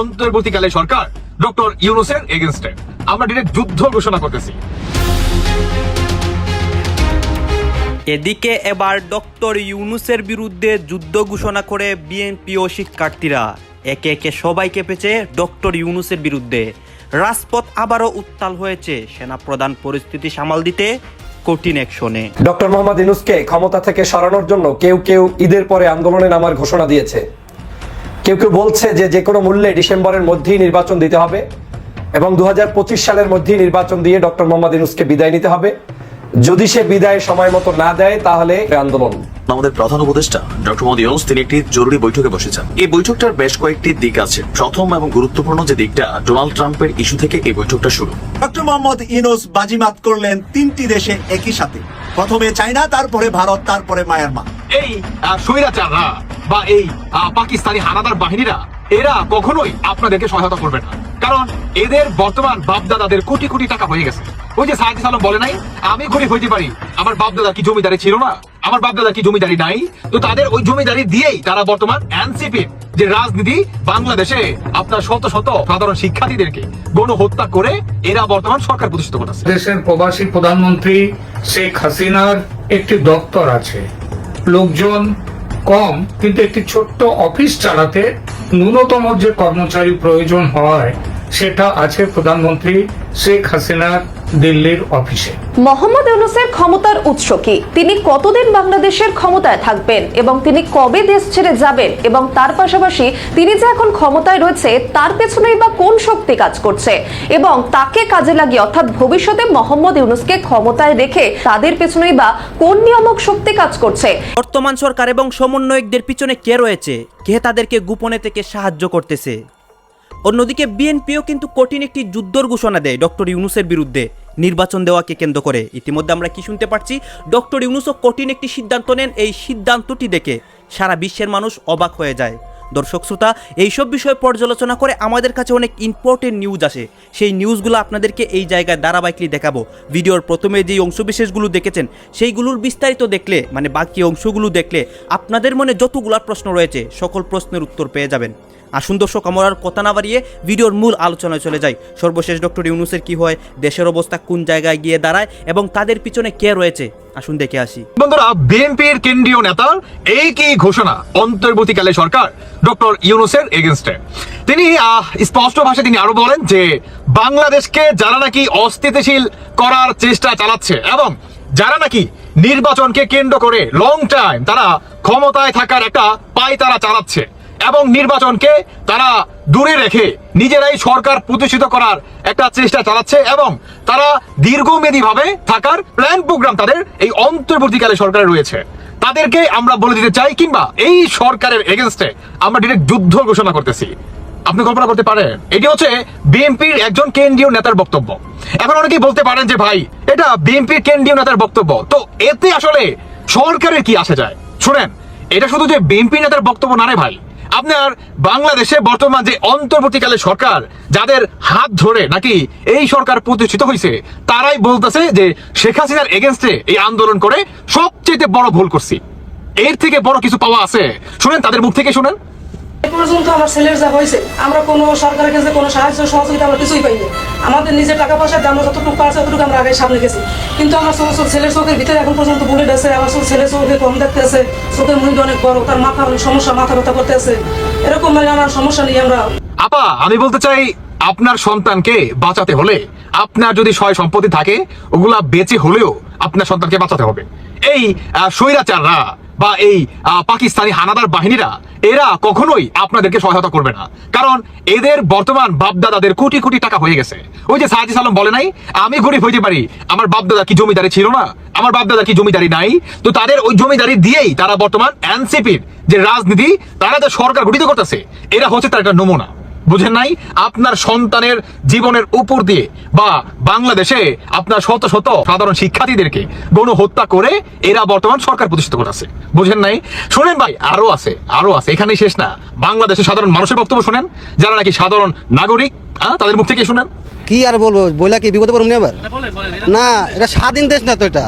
অন্তর্বর্তীকালে সরকার doctor ইউনুসের এগেনস্টে। আমরা ডিরেক্ট যুদ্ধ ঘোষণা করতেছি। এদিকে এবার ডক্টর ইউনুসের বিরুদ্ধে যুদ্ধ ঘোষণা করে বিএনপি ও শিক্ষার্থীরা। একে একে সবাই কেঁপেছে ডক্টর ইউনুসের বিরুদ্ধে। রাজপথ আবারও উত্তাল হয়েছে সেনা প্রধান পরিস্থিতি সামাল দিতে কঠিন অ্যাকশনে। ডক্টর মোহাম্মদ ইনুসকে ক্ষমতা থেকে সরানোর জন্য কেউ কেউ ঈদের পরে আন্দোলনে নামার ঘোষণা দিয়েছে। কেউ কেউ বলছে যে যে কোনো মূল্যে ডিসেম্বরের মধ্যেই নির্বাচন দিতে হবে এবং দু হাজার পঁচিশ সালের মধ্যেই নির্বাচন দিয়ে ডক্টর মোহাম্মদ ইনুসকে বিদায় নিতে হবে। যদি সে বিদায় সময় মতো না দেয় তাহলে আন্দোলন। আমাদের প্রধান উপদেষ্টা ডক্টর মোদী ইউনুস তিনি একটি জরুরি বৈঠকে বসেছেন। এই বৈঠকটার বেশ কয়েকটি দিক আছে। প্রথম এবং গুরুত্বপূর্ণ যে দিকটা ডোনাল্ড ট্রাম্পের ইস্যু থেকে এই বৈঠকটা শুরু। ডক্টর মোহাম্মদ ইনোস বাজিমাত করলেন তিনটি দেশে একই সাথে। প্রথমে চায়না তারপরে ভারত তারপরে মায়ানমার। এই স্বৈরাচাররা বা এই পাকিস্তানি হানাদার বাহিনীরা এরা কখনোই আপনাদেরকে সহায়তা করবে না। কারণ এদের বর্তমান বাপদাদাদের কোটি কোটি টাকা হয়ে গেছে। ওই যে সাহায্য সালাম বলে নাই, আমি গরিব হইতে পারি। আমার বাপদাদা কি জমিদারি ছিল না? আমার বাপদাদা কি জমিদারি নাই? তো তাদের ওই জমিদারি দিয়েই তারা বর্তমান এনসিপির যে রাজনীতি বাংলাদেশে আপনার শত শত সাধারণ শিক্ষার্থীদেরকে গণ হত্যা করে এরা বর্তমান সরকার প্রতিষ্ঠিত করতেছে। দেশের প্রবাসী প্রধানমন্ত্রী শেখ হাসিনার একটি দপ্তর আছে। লোকজন কম, কিন্তু একটি ছোট্ট অফিস চালাতে ন্যূনতম যে কর্মচারী প্রয়োজন হয় সেটা আছে প্রধানমন্ত্রী শেখ হাসিনার দিল্লির অফিসে। মোহাম্মদ ইউনুসের ক্ষমতার উৎস কি? তিনি কতদিন বাংলাদেশের ক্ষমতায় থাকবেন এবং তিনি কবে দেশ ছেড়ে যাবেন এবং তার পাশাপাশি তিনি যে এখন ক্ষমতায় রয়েছে তার পেছনেই বা কোন শক্তি কাজ করছে? এবং তাকে কাজে লাগিয়ে অর্থাৎ ভবিষ্যতে মোহাম্মদ ইউনুসকে ক্ষমতায় রেখে তাদের পেছনেই বা কোন নিয়ামক শক্তি কাজ করছে? বর্তমান সরকার এবং সমন্বয়কদের পিছনে কে রয়েছে? কে তাদেরকে গোপনে থেকে সাহায্য করতেছে? অন্যদিকে বিএনপিও কিন্তু কঠিন একটি যুদ্ধর ঘোষণা দেয় ডক্টর ইউনুসের বিরুদ্ধে। নির্বাচন দেওয়াকে কেন্দ্র করে। ইতিমধ্যে আমরা কি শুনতে পারছি ডক্টর ইউনুসও কঠিন একটি সিদ্ধান্ত নেন এই সিদ্ধান্তটি দেখে। সারা বিশ্বের মানুষ অবাক হয়ে যায়। দর্শক শ্রোতা, এইসব বিষয় পর্যালোচনা করে আমাদের কাছে অনেক ইম্পর্টেন্ট নিউজ আসে। সেই নিউজগুলো আপনাদেরকে এই জায়গায় ধারাবাহিকলি দেখাবো। ভিডিওর প্রথমে যেই অংশবিশেষগুলো দেখেছেন, সেইগুলোর বিস্তারিত দেখলে মানে বাকি অংশগুলো দেখলে আপনাদের মনে যতগুলা প্রশ্ন রয়েছে, সকল প্রশ্নের উত্তর পেয়ে যাবেন। আসুন দর্শক, আমার কথা না বাড়িয়ে ভিডিওর মূল আলোচনায় চলে যাই। সর্বশেষ ডক্টর ইউনুসের কি হয়, দেশের অবস্থা কোন জায়গায় গিয়ে দাঁড়ায় এবং তাদের পিছনে কে রয়েছে? আসুন দেখে আসি। বন্ধুরা, বিএনপির কেন্দ্রীয় নেতার এই কি ঘোষণা? অন্তর্বর্তীকালে সরকার ডক্টর ইউনুসের এগেনস্টে। তিনি স্পষ্ট ভাষায় তিনি আরও বলেন যে, বাংলাদেশকে যারা নাকি অস্থিতিশীল করার চেষ্টা চালাচ্ছে এবং যারা নাকি নির্বাচনকে কেন্দ্র করে লং টাইম তারা ক্ষমতায় থাকার একটা পায় তারা চালাচ্ছে এবং নির্বাচনকে তারা দূরে রেখে নিজেরাই সরকার প্রতিষ্ঠিত করার একটা চেষ্টা চালাচ্ছে এবং তারা দীর্ঘমেয়াদী ভাবে থাকার প্ল্যান প্রোগ্রাম তাদের এই অন্তর্বর্তীকালে সরকারে রয়েছে। তাদেরকে আমরা বলে দিতে চাই কিংবা এই সরকারের এগেনস্টে আমরা ডিরেক্ট যুদ্ধ ঘোষণা করতেছি। আপনি কল্পনা করতে পারেন, এটি হচ্ছে বিএনপির একজন কেন্দ্রীয় নেতার বক্তব্য। এখন অনেকেই বলতে পারেন যে, ভাই, এটা বিএনপির কেন্দ্রীয় নেতার বক্তব্য। তো এতে আসলে সরকারের কি আসে যায়? শুনেন, এটা শুধু যে বিএনপি নেতার বক্তব্য না রে ভাই। আপনার বাংলাদেশে বর্তমান যে অন্তর্বর্তীকালে সরকার, যাদের হাত ধরে নাকি এই সরকার প্রতিষ্ঠিত হয়েছে তারাই বলতেছে যে শেখ হাসিনার এগেনস্টে এই আন্দোলন করে সবচেয়ে বড় ভুল করছি। এর থেকে বড় কিছু পাওয়া আছে। শুনেন, তাদের মুখ থেকে শুনেন। পর্যন্ত আমার ছেলের যা হয়েছে, আমরা কোনো সরকারের কাছে কোনো সাহায্য সহযোগিতা আমরা কিছুই পাইনি। আমাদের নিজের টাকা পয়সা যতটুকু আমরা আগে সামনে গেছি। কিন্তু আমার ছোট ছেলের চোখের ভিতরে এখন পর্যন্ত আমার ছোট ছেলে চোখে কম দেখতে আছে, চোখের অনেক বড়, তার মাথা অনেক সমস্যা, মাথা ব্যথা করতে আছে। এরকম মানে আমার সমস্যা নিয়ে আমরা আপা, আমি বলতে চাই, আপনার সন্তানকে বাঁচাতে হলে, আপনার যদি সয় সম্পত্তি থাকে, ওগুলা বেঁচে হলেও আপনার সন্তানকে বাঁচাতে হবে। এই স্বৈরাচাররা বা এই পাকিস্তানি হানাদার বাহিনীরা, এরা কখনোই আপনাদেরকে সহায়তা করবে না। কারণ এদের বর্তমান বাপদাদাদের কোটি কোটি টাকা হয়ে গেছে। ওই যে সাহাজি সালাম বলে নাই, আমি গরিব হইতে পারি, আমার বাপদাদা কি জমিদারি ছিল না? আমার বাপদাদা কি জমিদারি নাই? তো তাদের ওই জমিদারি দিয়েই তারা বর্তমান এনসিপির যে রাজনীতি, তারা যে সরকার গঠিত করতেছে। এরা হচ্ছে তার একটা নমুনা। বুঝেন নাই? আপনার সন্তানের জীবনের উপর দিয়ে বা বাংলাদেশে আপনার শত শত সাধারণ শিক্ষার্থীদেরকে গণ হত্যা করে এরা বর্তমান সরকার প্রতিষ্ঠিত করতেছে বুঝেন নাই? শোনেন ভাই আরও আছে আরও আছে এখানেই শেষ না। বাংলাদেশের সাধারণ মানুষের বক্তব্য শোনেন যারা নাকি সাধারণ নাগরিক হ্যাঁ, তাদের মুখ থেকে শোনেন। কি আর বলব বইলা কি বিপদে পড়ুন আবার? না এটা স্বাধীন দেশ না তো এটা।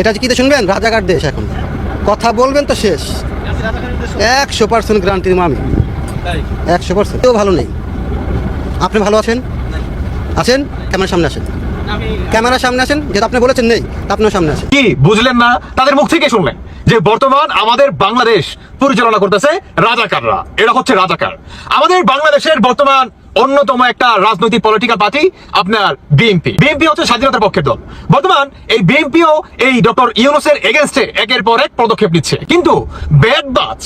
এটা কি দেশ শুনবেন? রাজাকার দেশ এখন। কথা বলবেন তো শেষ। একশো পার্সেন্ট গ্রান্টি আমি। একশো পার্সেন্ট। কেউ ভালো নেই। আপনি ভালো আছেন? আছেন? ক্যামেরার সামনে আসেন। ক্যামেরার সামনে আসেন। যেটা আপনি বলেছেন নেই আপনিও সামনে আসেন। কি বুঝলেন না? তাদের মুখ থেকে শুনলেন যে বর্তমান আমাদের বাংলাদেশ পরিচালনা করতেছে রাজাকাররা। এরা হচ্ছে রাজাকার। আমাদের বাংলাদেশের বর্তমান অন্যতম একটা রাজনৈতিক পলিটিক্যাল পার্টি আপনার বিএনপি। বিএনপি হচ্ছে স্বাধীনতার পক্ষের দল। বর্তমান এই বিএনপিও এই ডক্টর ইউনুসের এগেনস্টে একের পর এক পদক্ষেপ নিচ্ছে। কিন্তু ব্যাড বাজ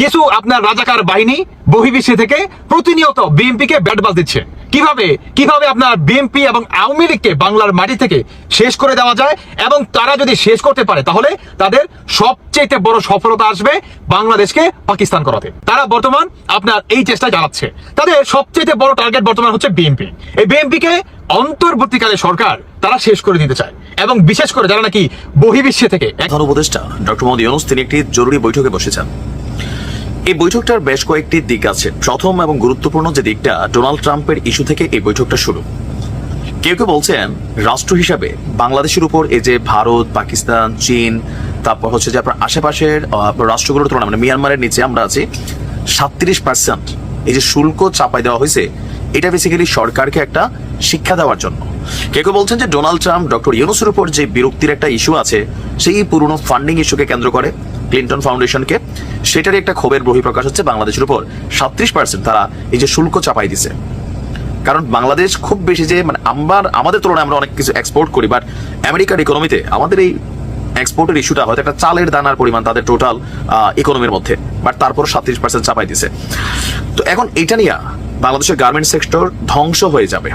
কিছু আপনার রাজাকার বাহিনী বহির্বিশ্বে থেকে প্রতিনিয়ত বিএনপিকে ব্যাট বাজ দিচ্ছে। কীভাবে? কীভাবে আপনার বিএনপি এবং আওয়ামী লীগকে বাংলার মাটি থেকে শেষ করে দেওয়া যায় এবং তারা যদি শেষ করতে পারে, তাহলে তাদের সবচেয়ে বড় সফলতা আসবে বাংলাদেশকে পাকিস্তান করাতে। তারা বর্তমান আপনার এই চেষ্টা চালাচ্ছে। তাদের সবচেয়ে বড় টার্গেট বর্তমান হচ্ছে বিএনপি। এই বিএনপিকে অন্তর্বর্তীকালে সরকার তারা শেষ করে দিতে চায় এবং বিশেষ করে যারা নাকি বহির্বিশ্বে থেকে প্রধান উপদেষ্টা ডক্টর মোহাম্মদ ইউনুস, তিনি একটি জরুরি বৈঠকে বসেছেন। এই বৈঠকটার বেশ কয়েকটি দিক আছে। প্রথম এবং গুরুত্বপূর্ণ যে দিকটা, ডোনাল্ড ট্রাম্পের ইস্যু থেকে এই বৈঠকটা শুরু। কেউ কেউ বলছেন, রাষ্ট্র হিসাবে বাংলাদেশের উপর এই যে ভারত, পাকিস্তান, চীন, তারপর হচ্ছে যে আপনার আশেপাশের রাষ্ট্রগুলোর তুলনায় মানে মিয়ানমারের নিচে আমরা আছি, সাতত্রিশ পার্সেন্ট এই যে শুল্ক চাপাই দেওয়া হয়েছে, এটা বেসিক্যালি সরকারকে একটা শিক্ষা দেওয়ার জন্য। কেউ কেউ বলছেন যে ডোনাল্ড ট্রাম্প, ডক্টর ইউনুসের উপর যে বিরক্তির একটা ইস্যু আছে, সেই পুরনো ফান্ডিং ইস্যুকে কেন্দ্র করে। ক্লিন্টন ফাউন্ডেশনকে, সেটারই একটা ক্ষোভের বহিঃপ্রকাশ হচ্ছে বাংলাদেশের উপর। সাতত্রিশ পার্সেন্ট তারা এই যে শুল্ক চাপাই দিছে। কারণ বাংলাদেশ খুব বেশি যে মানে আমার, আমাদের তুলনায় আমরা অনেক কিছু এক্সপোর্ট করি বাট আমেরিকার ইকোনমিতে আমাদের এই এক্সপোর্টের ইস্যুটা হয়তো একটা চালের দানার পরিমাণ তাদের টোটাল ইকোনমির মধ্যে। বাট তারপর সাতত্রিশ পার্সেন্ট চাপাই দিছে। তো এখন এটা নিয়ে বাংলাদেশের গার্মেন্ট সেক্টর ধ্বংস হয়ে যাবে।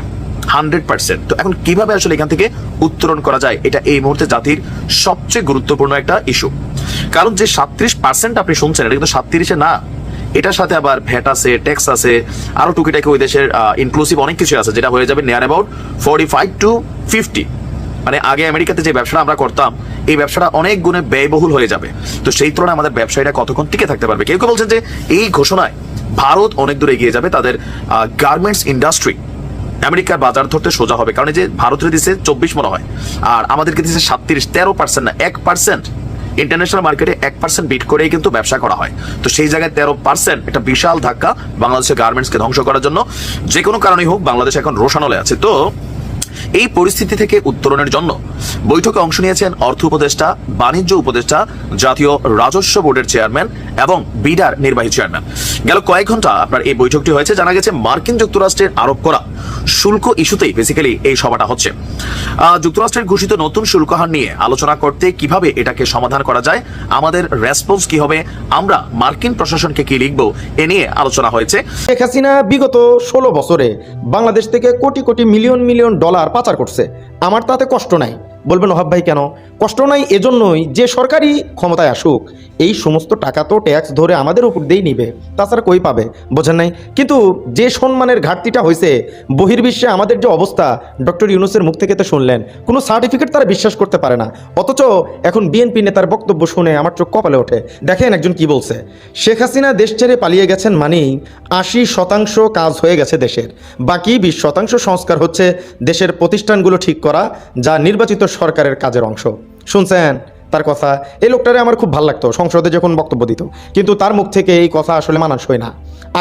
Hundred percent. তো এখন কীভাবে আসলে এখান থেকে উত্তরণ করা যায়? এটা এই মুহূর্তে জাতির সবচেয়ে গুরুত্বপূর্ণ একটা ইস্যু। কারণ যে সাতত্রিশ পার্সেন্ট আপনি শুনছেন, এটা কিন্তু সাতত্রিশে না, এটার সাথে আবার ভ্যাট আছে, ট্যাক্স আছে, আরও টুকিটাকি ওই দেশের ইনক্লুসিভ অনেক কিছু আছে, যেটা হয়ে যাবে near about forty five to fifty মানে আগে আমেরিকাতে যে ব্যবসাটা আমরা করতাম, এই ব্যবসাটা অনেক গুণে ব্যয়বহুল হয়ে যাবে। তো সেই তুলনায় আমাদের ব্যবসায়ীরা কতক্ষণ টিকে থাকতে পারবে? কেউ কেউ বলছেন যে এই ঘোষণায় ভারত অনেক দূরে এগিয়ে যাবে তাদের গার্মেন্টস ইন্ডাস্ট্রি আমেরিকার বাজার ধরতে সোজা হবে। কারণ এই যে ভারতের দিছে চব্বিশ মনে হয়, আর আমাদেরকে দিচ্ছে সাতত্রিশ, তেরো পার্সেন্ট না, এক পার্সেন্ট ইন্টারন্যাশনাল মার্কেটে এক পার্সেন্ট বিট করেই কিন্তু ব্যবসা করা হয়। তো সেই জায়গায় তেরো পার্সেন্ট একটা বিশাল ধাক্কা বাংলাদেশের গার্মেন্টসকে ধ্বংস করার জন্য। যে কোনো কারণেই হোক, বাংলাদেশ এখন রোশানলে আছে। তো এই পরিস্থিতি থেকে উত্তরণের জন্য বৈঠকে অংশ নিয়েছেন অর্থ উপদেষ্টা, বাণিজ্য উপদেষ্টা, জাতীয় রাজস্ব বোর্ডের চেয়ারম্যান এবং বিডার নির্বাহী চেয়ারম্যান। গেল কয়েক ঘণ্টা আপনার এই বৈঠকটি হয়েছে, জানা গেছে মার্কিন যুক্তরাষ্ট্রের আরোপ করা শুল্ক ইস্যুতেই বেসিক্যালি এই সভাটা হচ্ছে। যুক্তরাষ্ট্রের ঘোষিত নতুন শুল্ক হার নিয়ে আলোচনা করতে কীভাবে এটাকে সমাধান করা যায়, আমাদের রেসপন্স কি হবে, আমরা মার্কিন প্রশাসনকে কি লিখব, এ নিয়ে আলোচনা হয়েছে। শেখ হাসিনা বিগত ষোলো বছরে বাংলাদেশ থেকে crore crore million million dollar পাচার করছে। আমার তাতে কষ্ট নাই। বলবেন ওহাব ভাই, কেন? কষ্ট নাই, এজন্যই যে সরকারি ক্ষমতায় আসুক, এই সমস্ত টাকা তো ট্যাক্স ধরে আমাদের উপর দিয়েই নিবে, তাছাড়া কই পাবে? বোঝেন নাই? কিন্তু যে সম্মানের ঘাটতিটা হয়েছে বহির্বিশ্বে আমাদের যে অবস্থা, ডক্টর ইউনুসের মুখ থেকে তো শুনলেন, কোনো সার্টিফিকেট তারা বিশ্বাস করতে পারে না। অথচ এখন বিএনপি নেতার বক্তব্য শুনে আমার চোখ কপালে ওঠে। দেখেন একজন কি বলছে, শেখ হাসিনা দেশ ছেড়ে পালিয়ে গেছেন মানেই আশি শতাংশ কাজ হয়ে গেছে দেশের। বাকি বিশ শতাংশ সংস্কার হচ্ছে দেশের প্রতিষ্ঠানগুলো ঠিক করা, যা নির্বাচিত সরকারের কাজের অংশ। শুনছেন? তার কথা, এই লোকটারে আমার খুব ভালো লাগতো, সংসদে যখন বক্তব্য দিত। কিন্তু তার মুখ থেকে এই কথা আসলে মানানসই না।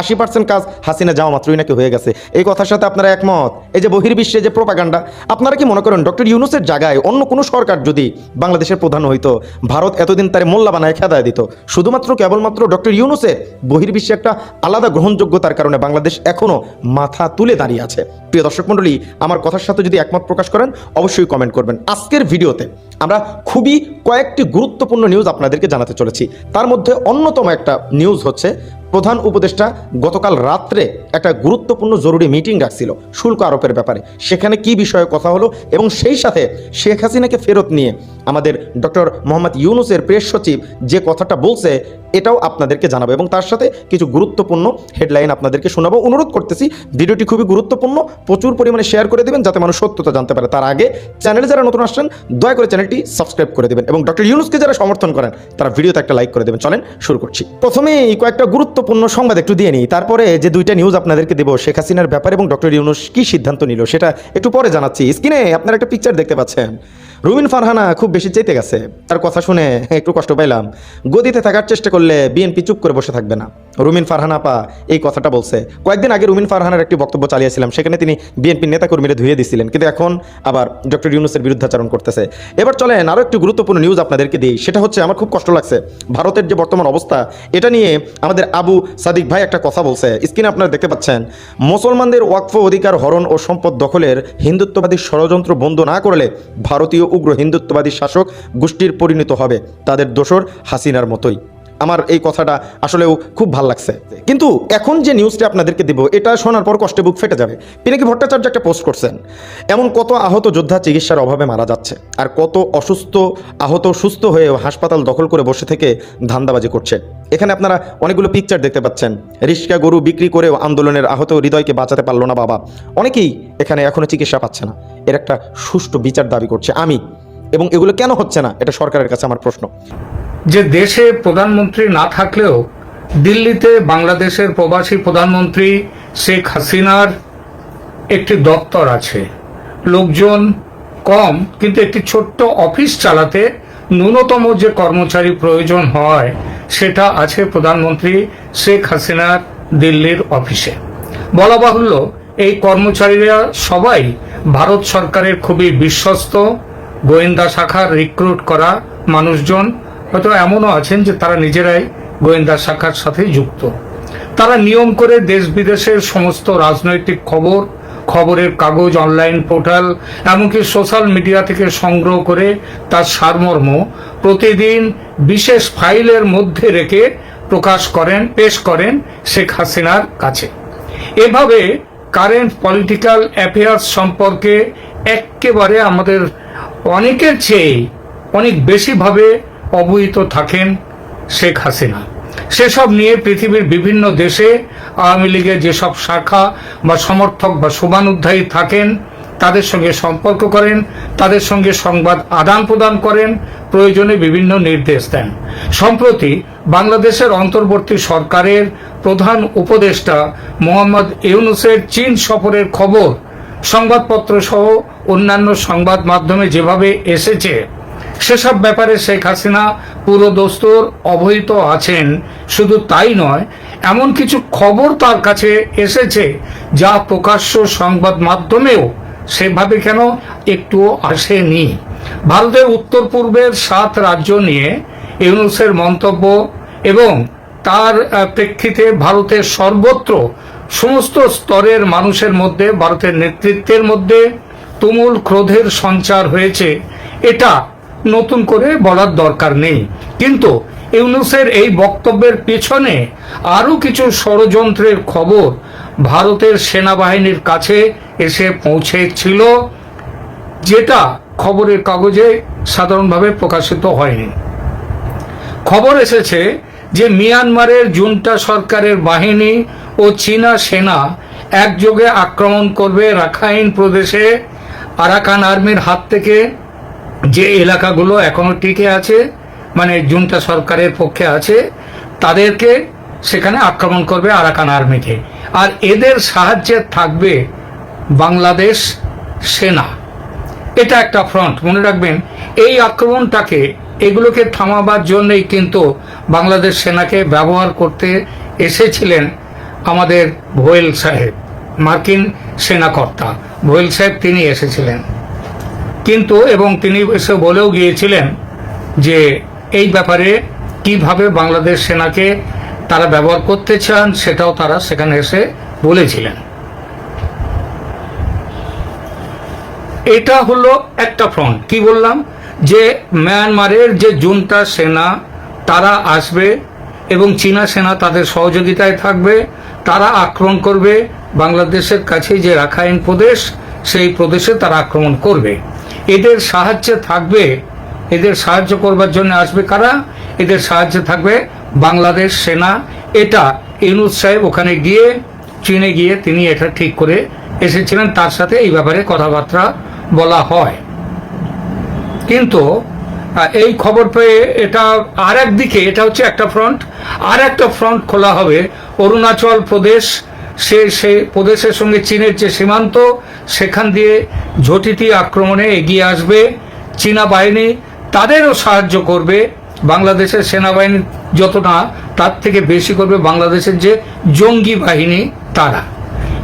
আশি পার্সেন্ট কাজ হাসিনা যাওয়া মাত্রই নাকি হয়ে গেছে। এই কথার সাথে আপনারা একমত? এই যে বহির্বিশ্বে যে প্রোপাগান্ডা আপনারা কি মনে করেন ডক্টর ইউনুসের জায়গায় অন্য কোনো সরকার যদি বাংলাদেশের প্রধান হইতো, ভারত এতদিন তার মোল্লা বানায় খেদায় দিত? শুধুমাত্র, কেবলমাত্র ডক্টর ইউনুসের বহির্বিশ্বে একটা আলাদা গ্রহণযোগ্যতার কারণে বাংলাদেশ এখনও মাথা তুলে দাঁড়িয়ে আছে। প্রিয় দর্শক মণ্ডলী, আমার কথার সাথে যদি একমত প্রকাশ করেন, অবশ্যই কমেন্ট করবেন। আজকের ভিডিওতে আমরা খুবই কয়েকটি গুরুত্বপূর্ণ নিউজ আপনাদেরকে জানাতে চলেছি। তার মধ্যে অন্যতম একটা নিউজ হচ্ছে প্রধান উপদেষ্টা গতকাল রাত্রে একটা গুরুত্বপূর্ণ জরুরি মিটিং রাখছিল শুল্ক আরোপের ব্যাপারে। সেখানে কি বিষয়ে কথা হলো এবং সেই সাথে শেখ হাসিনাকে ফেরত নিয়ে আমাদের ডক্টর মোহাম্মদ ইউনুসের প্রেস সচিব যে কথাটা বলছে এটাও আপনাদেরকে জানাব এবং তার সাথে কিছু গুরুত্বপূর্ণ হেডলাইন আপনাদেরকে শোনাবো। অনুরোধ করতেছি, ভিডিওটি খুবই গুরুত্বপূর্ণ, প্রচুর পরিমাণে শেয়ার করে দেবেন যাতে মানুষ সত্যতা জানতে পারে। তার আগে চ্যানেলে যারা নতুন আসছেন, দয়া করে চ্যানেলটি সাবস্ক্রাইব করে দেবেন এবং ডক্টর ইউনুসকে যারা সমর্থন করেন, তারা ভিডিওতে একটা লাইক করে দেবেন। চলেন শুরু করছি। প্রথমেই কয়েকটা গুরুত্বপূর্ণ সংবাদ একটু দিয়ে নিই। তারপরে যে দুইটা নিউজ আপনাদেরকে দেবো, শেখ হাসিনার ব্যাপারে এবং ডক্টর ইউনুস কি সিদ্ধান্ত নিল, সেটা একটু পরে জানাচ্ছি। স্ক্রিনে আপনারা একটা পিকচার দেখতে পাচ্ছেন। রুমিন ফারহানা খুব বেশি চেতে গেছে। তার কথা শুনে একটু কষ্ট পাইলাম। গদিতে থাকার চেষ্টা করলে বিএনপি চুপ করে বসে থাকবে না। রুমিন ফারহানা পা এই কথাটা বলছে। কয়েকদিন আগে রুমিন ফারহানার একটি বক্তব্য চালিয়েছিলাম। সেখানে তিনি বিএনপির নেতাকর্মীরা ধুয়ে দিয়েছিলেন কিন্তু এখন আবার ডক্টর ইউনুসের বিরুদ্ধাচরণ করতেছে। এবার চলেন আরও একটি গুরুত্বপূর্ণ নিউজ আপনাদেরকে দিই। সেটা হচ্ছে, আমার খুব কষ্ট লাগছে। ভারতের যে বর্তমান অবস্থা, এটা নিয়ে আমাদের আবু সাদিক ভাই একটা কথা বলছে। স্ক্রিনে আপনারা দেখতে পাচ্ছেন, মুসলমানদের ওয়াকফ অধিকার, হরণ ও সম্পদ দখলের হিন্দুত্ববাদী ষড়যন্ত্র বন্ধ না করলে ভারতীয় উগ্র হিন্দুত্ববাদী শাসক গোষ্ঠীর পরিণত হবে তাদের দোসর হাসিনার মতোই। আমার এই কথাটা আসলেও খুব ভালো লাগছে। কিন্তু এখন যে নিউজটা আপনাদেরকে দেব, এটা শোনার পর কষ্টে বুক ফেটে যাবে। পিনাকি ভট্টাচার্য একটা পোস্ট করছেন, এমন কত আহত যোদ্ধা চিকিৎসার অভাবে মারা যাচ্ছে, আর কত অসুস্থ, আহত, সুস্থ হয়ে হাসপাতাল দখল করে বসে থেকে ধান্দাবাজি করছে। এখানে আপনারা অনেকগুলো পিকচার দেখতে পাচ্ছেন। রিস্কা গরু বিক্রি করেও আন্দোলনের আহত হৃদয়কে বাঁচাতে পারল না বাবা। অনেকেই এখানে এখনও চিকিৎসা পাচ্ছে না। এর একটা সুষ্ঠু বিচার দাবি করছে আমি। এবং এগুলো কেন হচ্ছে না, এটা সরকারের কাছে আমার প্রশ্ন। যে দেশে প্রধানমন্ত্রী না থাকলেও দিল্লিতে বাংলাদেশের প্রবাসী প্রধানমন্ত্রী শেখ হাসিনার একটি দপ্তর আছে। লোকজন কম, কিন্তু একটি ছোট্ট অফিস চালাতে ন্যূনতম যে কর্মচারী প্রয়োজন হয়, সেটা আছে প্রধানমন্ত্রী শেখ হাসিনার দিল্লির অফিসে। বলা বাহুল্য, এই কর্মচারীরা সবাই ভারত সরকারের খুবই বিশ্বস্ত, গোয়েন্দা শাখার রিক্রুট করা মানুষজন হয়তো এমনও আছেন যে তারা নিজেরাই গোয়েন্দা শাখার সাথে যুক্ত। তারা নিয়ম করে দেশ বিদেশের সমস্ত রাজনৈতিক খবর, খবরের কাগজ, অনলাইন পোর্টাল, এমনকি সোশ্যাল মিডিয়া থেকে সংগ্রহ করে তার সারমর্ম প্রতিদিন বিশেষ ফাইলের মধ্যে রেখে প্রকাশ করেন, পেশ করেন শেখ হাসিনার কাছে। এভাবে কারেন্ট পলিটিক্যাল অ্যাফেয়ার্স সম্পর্কে একেবারে আমাদের অনেকের চেয়ে অনেক বেশিভাবে অবহিত থাকেন শেখ হাসিনা। সেসব নিয়ে পৃথিবীর বিভিন্ন দেশে আওয়ামী লীগের যেসব শাখা বা সমর্থক বা শুভানুধ্যায়ী থাকেন, তাদের সঙ্গে সম্পর্ক করেন, তাদের সঙ্গে সংবাদ আদান প্রদান করেন, প্রয়োজনে বিভিন্ন নির্দেশ দেন। সম্প্রতি বাংলাদেশের অন্তর্বর্তী সরকারের প্রধান উপদেষ্টা মোহাম্মদ ইউনুসের চীন সফরের খবর সংবাদপত্র সহ অন্যান্য সংবাদ মাধ্যমে যেভাবে এসেছে সেসব ব্যাপারে শেখ হাসিনা পুরো দোস্তর অবহিত আছেন। শুধু তাই নয়, এমন কিছু খবর তার কাছে এসেছে যা প্রকাশ্য সংবাদ মাধ্যমেও সেভাবে কেন একটুও আসেনি। ভারতের উত্তর পূর্বের সাত রাজ্য নিয়ে ইউনুসের মন্তব্য এবং তার প্রেক্ষিতে ভারতের সর্বত্র সমস্ত স্তরের মানুষের মধ্যে, ভারতের নেতৃত্বের মধ্যে তুমুল ক্রোধের সঞ্চার হয়েছে। এটা নতুন করে বলার দরকার নেই। কিন্তু ইউনুসের এই বক্তব্যের পেছনে আরও কিছু ষড়যন্ত্রের খবর ভারতের সেনাবাহিনীর কাছে এসে পৌঁছেছিল, যেটা খবরের কাগজে সাধারণভাবে প্রকাশিত হয়নি। খবর এসেছে যে মিয়ানমারের জুন্টা সরকারের বাহিনী ও চীনা সেনা একযোগে আক্রমণ করবে রাখাইন প্রদেশে আরাকান আর্মির হাত থেকে যে এলাকাগুলো এখনও টিকে আছে মানে জুন্টা সরকারের পক্ষে আছে, তাদেরকে সেখানে আক্রমণ করবে আরাকান আর্মিকে। আর এদের সাহায্যে থাকবে বাংলাদেশ সেনা। এটা একটা ফ্রন্ট মনে রাখবেন, এই আক্রমণটাকে, এগুলোকে থামাবার জন্যই কিন্তু বাংলাদেশ সেনাকে ব্যবহার করতে এসেছিলেন আমাদের ভোয়েল সাহেব, মার্কিন সেনাকর্তা। ভোয়েল সাহেব, তিনি এসেছিলেন। কিন্তু, এবং তিনি এসে বলেও গিয়েছিলেন যে, এই ব্যাপারে কীভাবে বাংলাদেশ সেনাকে তারা ব্যবহার করতে চান, সেটাও তারা সেখানে এসে বলেছিলেন। এটা হলো একটা ফ্রন্ট কি বললাম? যে মায়ানমারের যে জুনটা সেনা, তারা আসবে এবং চীনা সেনা তাদের সহযোগিতায় থাকবে, তারা আক্রমণ করবে, বাংলাদেশের কাছে যে রাখাইন প্রদেশ, সেই প্রদেশে তারা আক্রমণ করবে। এদের সাহায্যে থাকবে, এদের সাহায্য করবার জন্য আসবে কারা? এদের সাহায্যে থাকবে বাংলাদেশ সেনা। এটা ইউনুস সাহেব ওখানে গিয়ে, চীনে গিয়ে তিনি এটা ঠিক করে এসেছিলেন। তার সাথে এই ব্যাপারে কথাবার্তা বলা হয়। কিন্তু এই খবর পেয়ে এটা আর একদিকে এটা হচ্ছে একটা ফ্রন্ট। আর একটা ফ্রন্ট খোলা হবে অরুণাচল প্রদেশ সে সে প্রদেশের সঙ্গে চীনের যে সীমান্ত, সেখান দিয়ে ঝটিতি আক্রমণে এগিয়ে আসবে চীনা বাহিনী। তাদেরও সাহায্য করবে বাংলাদেশের সেনাবাহিনী যত না তার থেকে বেশি করবে বাংলাদেশের যে জঙ্গি বাহিনী তারা।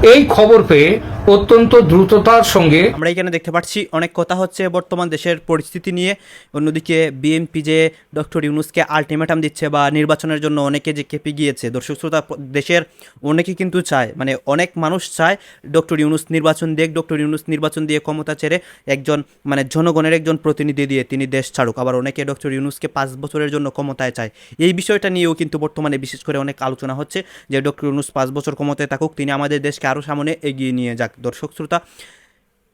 এই খবর পেয়ে অত্যন্ত দ্রুততার সঙ্গে আমরা এখানে দেখতে পাচ্ছি অনেক কথা হচ্ছে বর্তমান দেশের পরিস্থিতি নিয়ে। অন্যদিকে বিএনপি যে ডক্টর ইউনুসকে আলটিমেটাম দিচ্ছে বা নির্বাচনের জন্য অনেকে যে কেঁপে গিয়েছে, দর্শক শ্রোতা, দেশের অনেকে কিন্তু চায় মানে অনেক মানুষ চায় ডক্টর ইউনুস নির্বাচন দেখ ডক্টর ইউনুস নির্বাচন দিয়ে ক্ষমতা ছেড়ে একজন মানে জনগণের একজন প্রতিনিধি দিয়ে তিনি দেশ ছাড়ুক। আবার অনেকে ডক্টর ইউনুসকে পাঁচ বছরের জন্য ক্ষমতায় চায়। এই বিষয়টা নিয়েও কিন্তু বর্তমানে বিশেষ করে অনেক আলোচনা হচ্ছে যে ডক্টর ইউনুস পাঁচ বছর ক্ষমতায় থাকুক, তিনি আমাদের দেশকে আরও সামনে এগিয়ে নিয়ে যাক। দর্শক শ্রোতা,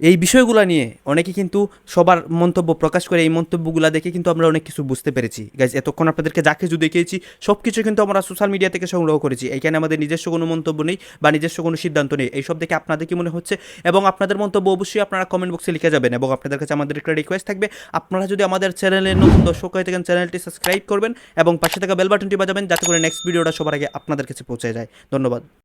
এই বিষয়গুলো নিয়ে অনেকে কিন্তু সবার মন্তব্য প্রকাশ করে, এই মন্তব্যগুলো দেখে কিন্তু আমরা অনেক কিছু বুঝতে পেরেছি। গাইজ এতক্ষণ আপনাদেরকে যা কিছু দেখিয়েছি সব কিছু কিন্তু আমরা সোশ্যাল মিডিয়া থেকে সংগ্রহ করেছি। এখানে আমাদের নিজস্ব কোনো মন্তব্য নেই বা নিজস্ব কোনো সিদ্ধান্ত নেই। এইসব দেখে আপনাদের কি মনে হচ্ছে? এবং আপনাদের মন্তব্য অবশ্যই আপনারা কমেন্ট বক্সে লিখে যাবেন এবং আপনাদের কাছে আমাদের একটা রিকোয়েস্ট থাকবে। আপনারা যদি আমাদের চ্যানেলের নতুন দর্শক হয়ে থাকেন চ্যানেলটি সাবস্ক্রাইব করবেন এবং পাশে থাকা বেল বাটনটি বাজাবেন, যাতে করে নেক্সট ভিডিওটা সবার আগে আপনাদের কাছে পৌঁছে যায়। ধন্যবাদ।